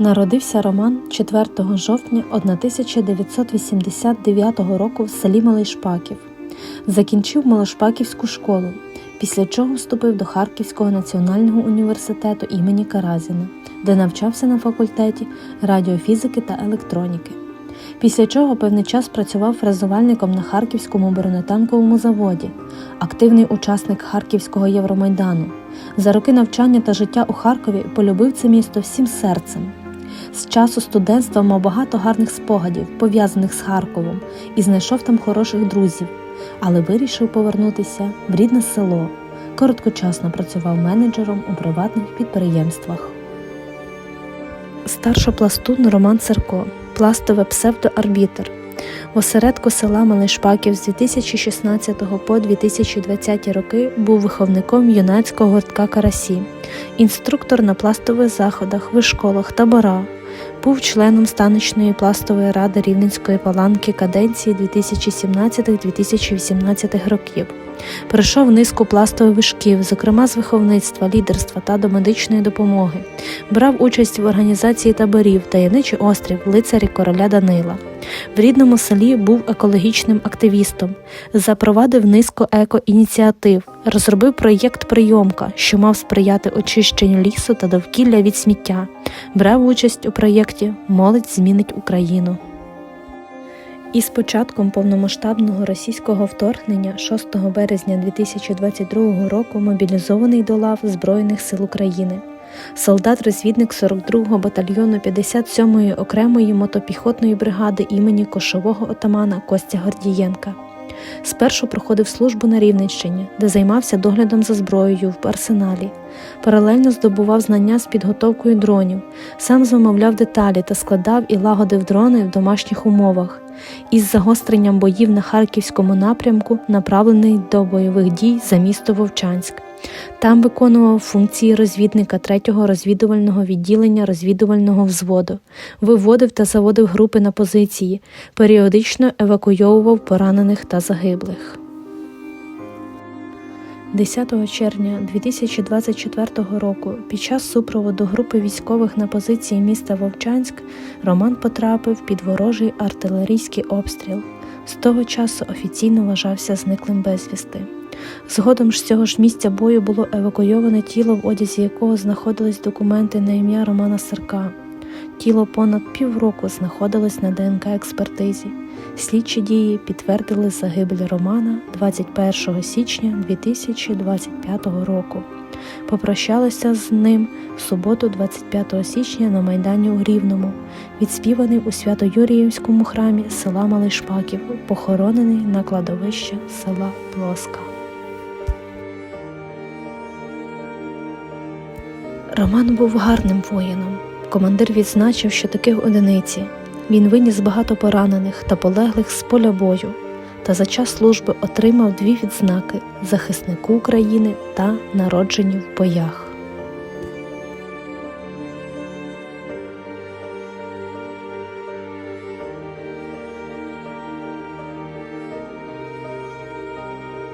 Народився Роман 4 жовтня 1989 року в селі Малий Шпаків. Закінчив Малошпаківську школу, після чого вступив до Харківського національного університету імені Каразіна, де навчався на факультеті радіофізики та електроніки. Після чого певний час працював фрезувальником на Харківському бронетанковому заводі, активний учасник Харківського Євромайдану. За роки навчання та життя у Харкові полюбив це місто всім серцем. З часу студентства мав багато гарних спогадів, пов'язаних з Харковом, і знайшов там хороших друзів, але вирішив повернутися в рідне село. Короткочасно працював менеджером у приватних підприємствах. Старшопластун Роман Церко, пластове псевдоарбітр. В осередку села Малишпаків з 2016 по 2020 роки був виховником юнацького гуртка Карасі, інструктор на пластових заходах, вишколах, таборах. Був членом станичної пластової ради Рівненської паланки каденції 2017-2018 років. Пройшов низку пластових вишків, зокрема з виховництва, лідерства та домедичної допомоги. Брав участь в організації таборів Таємничий острів, лицарі короля Данила. В рідному селі був екологічним активістом, запровадив низку екоініціатив, розробив проєкт прийомка, що мав сприяти очищенню лісу та довкілля від сміття. Брав участь у проєкті Молодь змінить Україну. Із початком повномасштабного російського вторгнення 6 березня 2022 року мобілізований до лав Збройних сил України. Солдат-розвідник 42-го батальйону 57-ї окремої мотопіхотної бригади імені кошового отамана Костя Гордієнка. Спершу проходив службу на Рівненщині, де займався доглядом за зброєю в арсеналі. Паралельно здобував знання з підготовкою дронів, сам замовляв деталі та складав і лагодив дрони в домашніх умовах. Із загостренням боїв на харківському напрямку направлений до бойових дій за місто Вовчанськ. Там виконував функції розвідника 3-го розвідувального відділення розвідувального взводу, виводив та заводив групи на позиції, періодично евакуйовував поранених та загиблих. 10 червня 2024 року під час супроводу групи військових на позиції міста Вовчанськ Роман потрапив під ворожий артилерійський обстріл. З того часу офіційно вважався зниклим безвісти. Згодом з цього ж місця бою було евакуйоване тіло, в одязі якого знаходились документи на ім'я Романа Сарка. Тіло понад півроку знаходилось на ДНК експертизі. Слідчі дії підтвердили загибель Романа 21 січня 2025 року. Попрощалися з ним в суботу, 25 січня на Майдані у Рівному, відспіваний у Свято-Юріївському храмі села Малий Шпаків, похоронений на кладовище села Плоска. Роман був гарним воїном. Командир відзначив, що таких одиниці. Він виніс багато поранених та полеглих з поля бою, та за час служби отримав дві відзнаки захиснику України та народжені в боях.